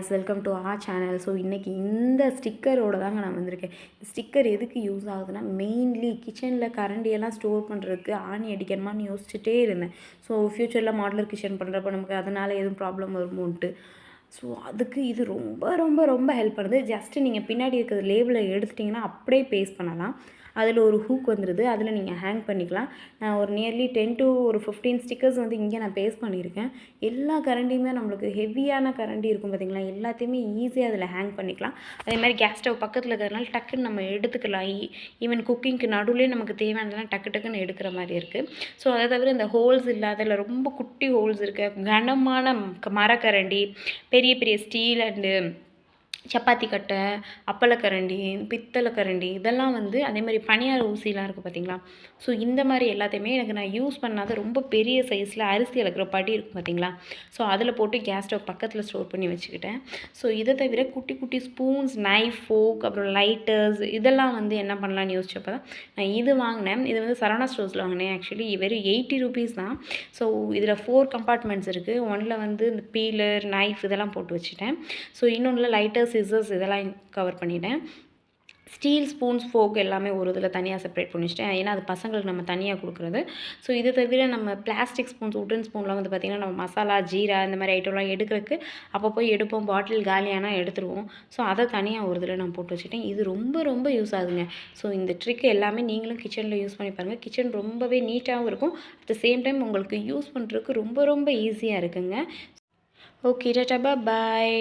Guys welcome to ah channel so இன்றைக்கி இந்த ஸ்டிக்கரோட தாங்க நான் வந்திருக்கேன். ஸ்டிக்கர் எதுக்கு யூஸ் ஆகுதுன்னா மெயின்லி கிச்சனில் கரண்டியெல்லாம் ஸ்டோர் பண்ணுறதுக்கு ஆணி அடிக்கணுமான்னு யோசிச்சுட்டே இருந்தேன். ஸோ ஃப்யூச்சரில் மாடலர் கிச்சன் பண்ணுறப்ப நமக்கு அதனால் எதுவும் ப்ராப்ளம் வருமோன்ட்டு. ஸோ அதுக்கு இது ரொம்ப ரொம்ப ரொம்ப ஹெல்ப் பண்ணுது. ஜஸ்ட்டு நீங்கள் பின்னாடி இருக்கிற லேபிளை எடுத்துட்டிங்கன்னா அப்படியே பேஸ்ட் பண்ணலாம். அதில் ஒரு ஹூக் வந்துடுது அதில் நீங்கள் ஹேங் பண்ணிக்கலாம். நான் ஒரு நியர்லி டென் டு ஒரு ஃபிஃப்டீன் ஸ்டிக்கர்ஸ் வந்து இங்கே நான் பேஸ்ட் பண்ணியிருக்கேன். எல்லா கரண்டியுமே நம்மளுக்கு ஹெவியான கரண்டி இருக்கும் பார்த்திங்களா எல்லாத்தையுமே ஈஸியாக அதில் ஹேங் பண்ணிக்கலாம். அதே மாதிரி கேஸ் ஸ்டவ் பக்கத்தில் இருக்கிறதுனால டக்குன்னு நம்ம எடுத்துக்கலாம். E, ஈவன் குக்கிங்க்கு நடுவுலேயே நமக்கு தேவையானதெல்லாம் டக்கு டக்குன்னு எடுக்கிற மாதிரி இருக்குது ஸோ அதை தவிர இந்த ஹோல்ஸ் இல்லாததில் ரொம்ப குட்டி ஹோல்ஸ் இருக்க. கனமான க- மரக்கரண்டி பெரிய பெரிய பெரிய ஸ்டீல் அண்டு சப்பாத்தி கட்டை அப்பளக்கரண்டி பித்தளை கரண்டி இதெல்லாம் வந்து அதே மாதிரி பனியார ஊசிலாம் இருக்குது பார்த்தீங்களா ஸோ இந்த மாதிரி எல்லாத்தையுமே எனக்கு நான் யூஸ் பண்ணாத ரொம்ப பெரிய சைஸில் அரிசி அளக்கிற படி இருக்கும் பார்த்தீங்களா ஸோ அதில் போட்டு கேஸ் ஸ்டவ் பக்கத்தில் ஸ்டோர் பண்ணி வச்சுக்கிட்டேன். ஸோ இதை தவிர குட்டி குட்டி ஸ்பூன்ஸ் நைஃப் ஃபோக் அப்புறம் லைட்டர்ஸ் இதெல்லாம் வந்து என்ன பண்ணலான்னு யோசிச்சப்போ தான் நான் இது வாங்கினேன். இது வந்து சரவணா ஸ்டோர்ஸில் வாங்கினேன் ஆக்சுவலி வெறும் எயிட்டி ருபீஸ் தான். ஸோ இதில் ஃபோர் கம்பார்ட்மெண்ட்ஸ் இருக்குது ஒன்றில் வந்து இந்த பீலர் நைஃப் இதெல்லாம் போட்டு வச்சுட்டேன். ஸோ இன்னொன்றில் லைட்டர்ஸ் சிசர்ஸ் இதெல்லாம் கவர் பண்ணிட்டேன். ஸ்டீல் ஸ்பூன்ஸ் ஃபோக் எல்லாமே ஒரு இதில் தனியாக செப்பரேட் பண்ணி வச்சிட்டேன். ஏன்னா அது பசங்களுக்கு நம்ம தனியாக கொடுக்குறது. ஸோ இது தவிர நம்ம பிளாஸ்டிக் ஸ்பூன்ஸ் உட்டன் ஸ்பூன்லாம் வந்து பார்த்திங்கன்னா நம்ம மசாலா ஜீரா இந்த மாதிரி ஐட்டம்லாம் எடுக்கிறதுக்கு அப்போ போய் எடுப்போம். பாட்டில் காலியானால் எடுத்துருவோம். ஸோ அதை தனியாக ஒரு இதில் நான் போட்டு வச்சுட்டேன். இது ரொம்ப ரொம்ப யூஸ் ஆகுதுங்க. ஸோ இந்த ட்ரிக் எல்லாமே நீங்களும் கிச்சனில் யூஸ் பண்ணி பாருங்கள் கிச்சன் ரொம்பவே நீட்டாகவும் இருக்கும். அட் த சேம் டைம் உங்களுக்கு யூஸ் பண்ணுறதுக்கு ரொம்ப ரொம்ப ஈஸியாக இருக்குங்க. ஓகே டாட்டா பாய்